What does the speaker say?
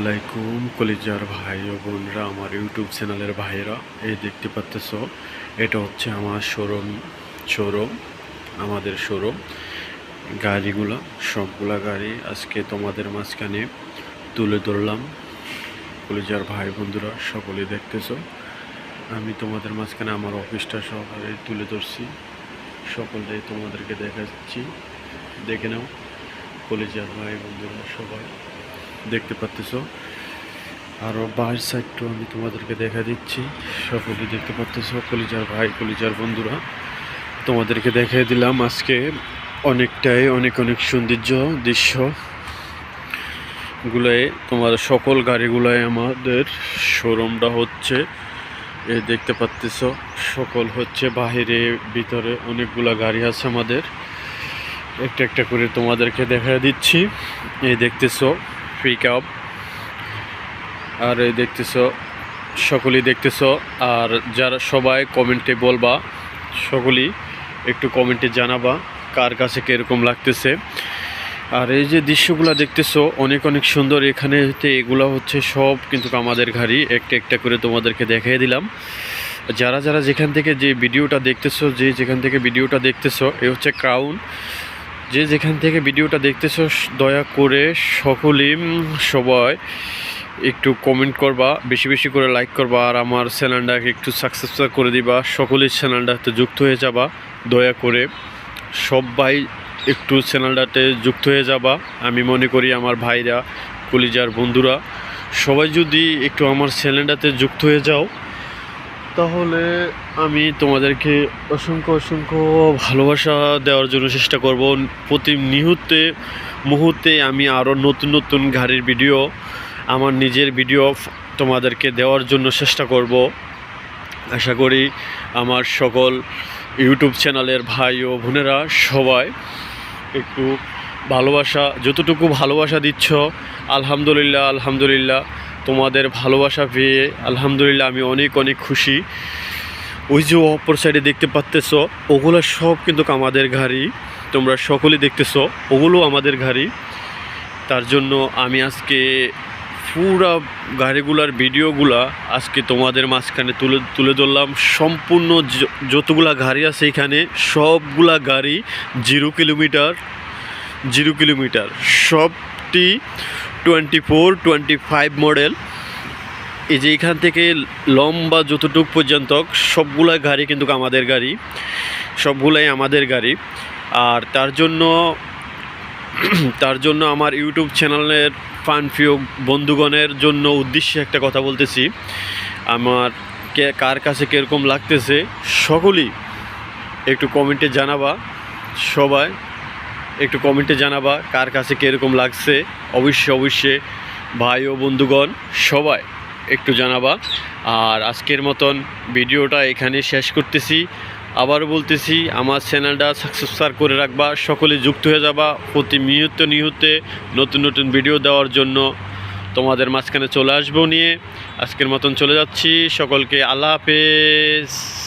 আলাইকুম, কলিজার ভাই ও বোনরা, আমার ইউটিউব চ্যানেলের ভাইরা এই দেখতে পাচ্তেছ, এটা হচ্ছে আমার শোরুম শোরুম, আমাদের শোরুম। গাড়িগুলো, সবগুলা গাড়ি আজকে তোমাদের মাঝখানে তুলে ধরলাম। কলিজার ভাই বন্ধুরা সকলে দেখতেছো। আমি তোমাদের মাঝখানে আমার অফিসটা সহকারে তুলে ধরছি। সকলটাই তোমাদেরকে দেখাচ্ছি। দেখে নাও, কলিজার ভাই বন্ধুরা, সবাই। দেখতে পাচ্তেছ আরও বাইর সাইডটাও আমি তোমাদেরকে দেখা দিচ্ছি। সকলে দেখতে পাচ্তেছ কলিজার ভাই, কলিজার বন্ধুরা। তোমাদেরকে দেখিয়ে দিলাম আজকে অনেকটাই অনেক অনেক সৌন্দর্য দৃশ্য। গুলোয় তোমার সকল গাড়িগুলোয় আমাদের শোরুমটা হচ্ছে। এ দেখতে পাচ্তেছ সকল হচ্ছে বাহিরে, ভিতরে অনেকগুলা গাড়ি আছে আমাদের। একটা একটা করে তোমাদেরকে দেখা দিচ্ছি। এই দেখতেছো পিক আপ আর এই দেখতেছো, সকলেই দেখতেছো, আর যারা সবাই কমেন্টে বলবা, সকলেই একটু কমেন্টে জানাবা কার কাছে কীরকম লাগতেছে। আর এই যে দৃশ্যগুলো দেখতেছো, অনেক অনেক সুন্দর। এখানে এগুলো হচ্ছে সব কিন্তু আমাদের গাড়ি একটা একটা করে তোমাদেরকে দেখিয়ে দিলাম। যারা যারা যেখান থেকে যে ভিডিওটা দেখতেছো, যে যেখান থেকে ভিডিওটা দেখতেছো, এ হচ্ছে ক্রাউন যে যেখান থেকে ভিডিওটা দেখতেছো দয়া করে সকলেই সবাই একটু কমেন্ট করবা, বেশি বেশি করে লাইক করবা, আর আমার চ্যানেলটাকে একটু সাকসেসফুল করে দিবা সকলের চ্যানেলটাতে যুক্ত হয়ে যাবা, দয়া করে সবাই একটু চ্যানেলটাতে যুক্ত হয়ে যাবা, আমি মনে করি আমার ভাইরা, কলিজার বন্ধুরা, সবাই যদি একটু আমার চ্যানেলটাতে যুক্ত হয়ে যাও তাহলে আমি তোমাদেরকে অসংখ্য অসংখ্য ভালোবাসা দেওয়ার জন্য চেষ্টা করব। প্রতি মুহূর্তে মুহূর্তে আমি আরও নতুন নতুন গাড়ির ভিডিও, আমার নিজের ভিডিও তোমাদেরকে দেওয়ার জন্য চেষ্টা করব। আশা করি আমার সকল ইউটিউব চ্যানেলের ভাই ও বোনেরা সবাই একটু ভালোবাসা, যতটুকু ভালোবাসা দিচ্ছ, আলহামদুলিল্লাহ আলহামদুলিল্লাহ। তোমাদের ভালোবাসা পেয়ে আলহামদুলিল্লাহ আমি অনেক অনেক খুশি। ওই যে অপর সাইডে দেখতে পাচ্তেছ ওগুলো সব কিন্তু আমাদের গাড়ি তোমরা সকলেই দেখতেছো, ওগুলো আমাদের গাড়ি তার জন্য আমি আজকে পুরা গাড়িগুলার ভিডিওগুলা আজকে তোমাদের মাঝখানে তুলে তুলে ধরলাম। সম্পূর্ণ যতগুলা গাড়ি আছে এখানে, সবগুলা গাড়ি জিরো কিলোমিটার জিরো কিলোমিটার। সবটি twenty four, twenty five model. এই যে এখান থেকে লম্বা যতটুক পর্যন্ত সবগুলা গাড়ি কিন্তু আমাদের গাড়ি। সবগুলাই আমাদের গাড়ি। আর তার জন্য তার জন্য আমার ইউটিউব চ্যানেলের ফান প্রিয় বন্ধুগণের জন্য উদ্দেশ্যে একটা কথা বলতেছি। আমার কে, কার কাছে কীরকম লাগতেছে, সকলেই একটু কমেন্টে জানাবা, সবাই। একটু কমেন্টে জানাবা, কার কাছে কীরকম লাগছে। অবশ্যই অবশ্যই ভাই ও বন্ধুগণ, সবাই একটু জানাবা। আর আজকের মতন ভিডিওটা এখানে শেষ করতেছি। আবার বলতেছি, আমার চ্যানেলটা সাবস্ক্রাইব করে রাখবা। সকলে যুক্ত হয়ে যাবা প্রতি মুহূর্তে নিহূর্তে নতুন নতুন ভিডিও দেওয়ার জন্য। তোমাদের মাঝখানে চলে আসব নিয়ে। আজকের মতন চলে যাচ্ছি। সকলকে আল্লাহ হাফেজ।